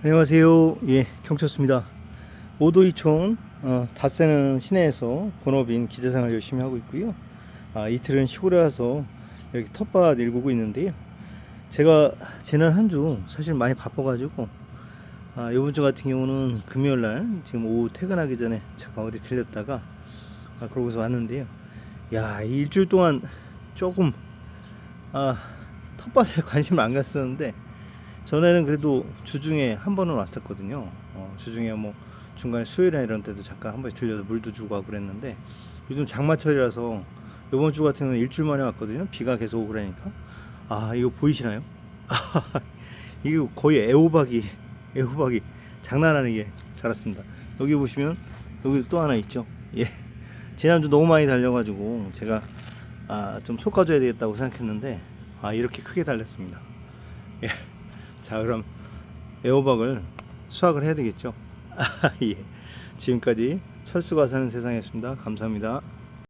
안녕하세요. 예, 경찰수입니다. 오도이촌 어, 닷새는 시내에서 본업인 기자생활 열심히 하고 있고요. 아, 이틀은 시골에 와서 이렇게 텃밭 일구고 있는데요. 제가 지난 한 주 사실 많이 바빠가지고 아, 이번 주 같은 경우는 금요일 날 지금 오후 퇴근하기 전에 잠깐 어디 들렸다가 아, 그러고서 왔는데요. 야, 이 일주일 동안 조금 아, 텃밭에 관심을 안 갔었는데 전에는 그래도 주중에 한 번은 왔었거든요. 어, 주중에 뭐 중간에 수요일이나 이런 때도 잠깐 한 번씩 들려서 물도 주고 하고 그랬는데 요즘 장마철이라서 이번 주 같은 경우는 일주일 만에 왔거든요. 비가 계속 오고 그러니까 아 이거 보이시나요? 이거 거의 애호박이 애호박이 장난 아니게 자랐습니다. 여기 보시면 여기 또 하나 있죠. 예. 지난주 너무 많이 달려가지고 제가 아, 좀 솎아줘야 되겠다고 생각했는데 아 이렇게 크게 달렸습니다. 예. 자 그럼 애호박을 수확을 해야 되겠죠. 예. 지금까지 철수가 사는 세상이었습니다. 감사합니다.